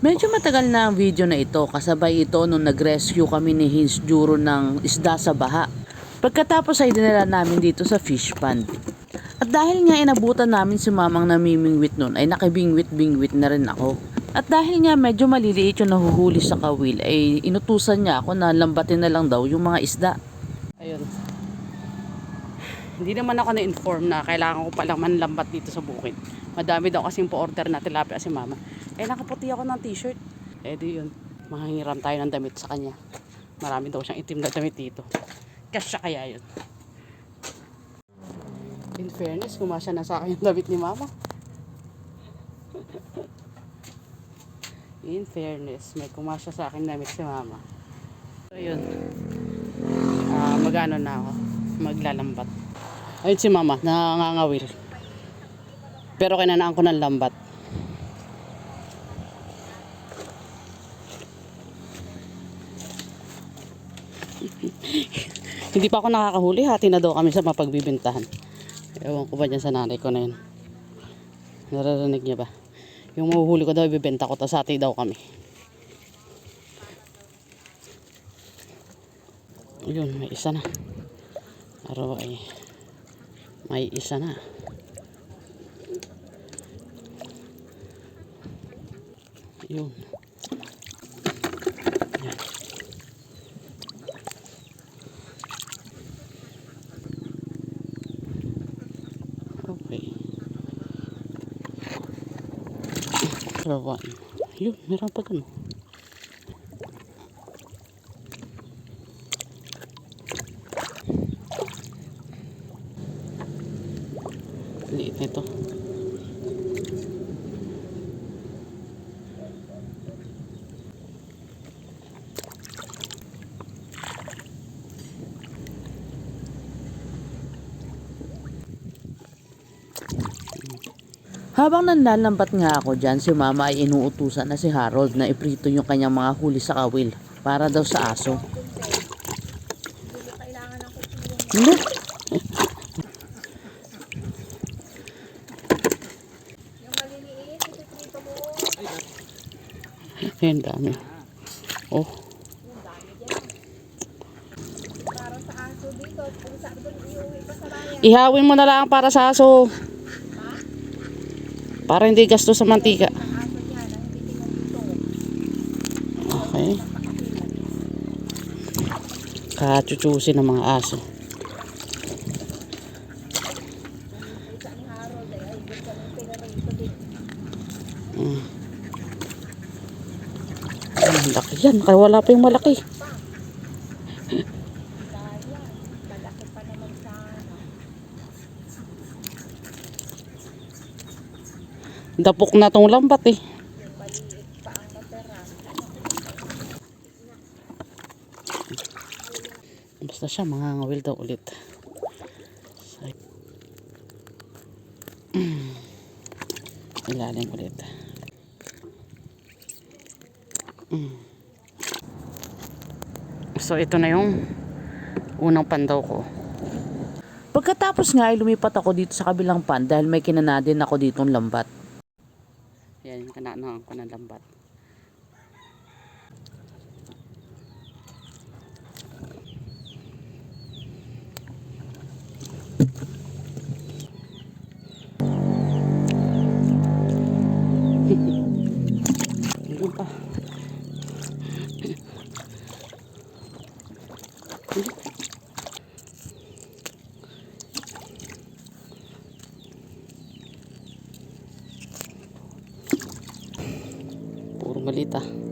Medyo matagal na ang video na ito kasabay ito nung nag-rescue kami ni Hins Juro ng isda sa baha. Pagkatapos ay dinala namin dito sa fish pond. At dahil nga inabutan namin si mamang namimingwit nun ay nakibingwit-bingwit na rin ako. At dahil nga medyo maliliit yung nahuhuli sa kawil ay inutusan niya ako na lambatin na lang daw yung mga isda. Ayun. Hindi naman ako na-inform na kailangan ko palang manlambat dito sa bukid. Madami daw kasing po-order na tilapia si mama. Eh nakaputi ako ng t-shirt. Eh di yun. Mahangiram tayo ng damit sa kanya. Marami daw siyang itim na damit dito. Kasya kaya yun. In fairness, kumasya na sa akin yung damit ni mama. In fairness, may kumasya sa akin damit si mama. So yun. Ah, magano na ako. Maglalambat. Ayun si mama, nangangawil. Pero kinanaan ko ng lambat. Hindi pa ako nakakahuli, hati na daw kami sa mapagbibintahan. Ewan ko ba dyan sa nanay ko na yun. Naririnig niya ba? Yung mahuhuli ko daw, ibibenta ko, tapos hati daw kami. Yun, may isa na. Pero ay, may isa na. Yun. Yan. Okay. Rawan. Yun, meron pa dun. Liit nito. Habang nanlalambat nga ako dyan, si mama ay inuutusan na si Harold na iprito yung kanyang mga huli sa kawil para daw sa aso. Hindi. Ayan, dami. Oh, ihawin mo na lang para sa aso. Para hindi gasto sa mantika. Okay. Kachuchusin ng mga aso. Isa ni Harold ay ay gusto ng pinarito din. Mm. Ang laki yan. Kaya wala pa yung malaki. Sayang. Malaki pa naman sana. Dapok na tong lambat eh. Basta siya, mga ngawil daw ulit. Ilalim ulit. So, ito na yung unang pandaw ko. Pagkatapos nga ay lumipat ako dito sa kabilang pan dahil may kinanadin ako ditong lambat. Yan, kananaan ko ng lambat. abuelita.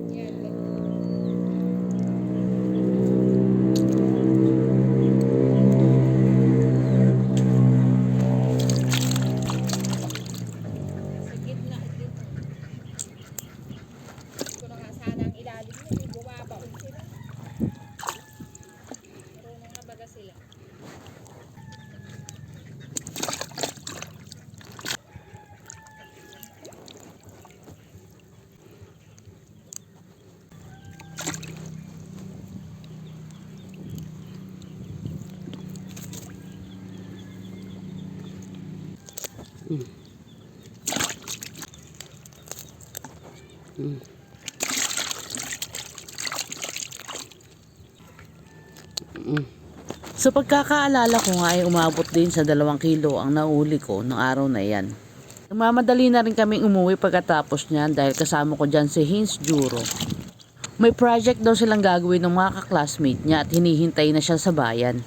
So pagkakaalala ko nga ay umabot din sa dalawang kilo ang nauli ko ng araw na yan. Nagmamadali na rin kaming umuwi pagkatapos niyan dahil kasama ko dyan si Hins Juro. May project daw silang gagawin ng mga kaklasmate niya at hinihintay na siya sa bayan.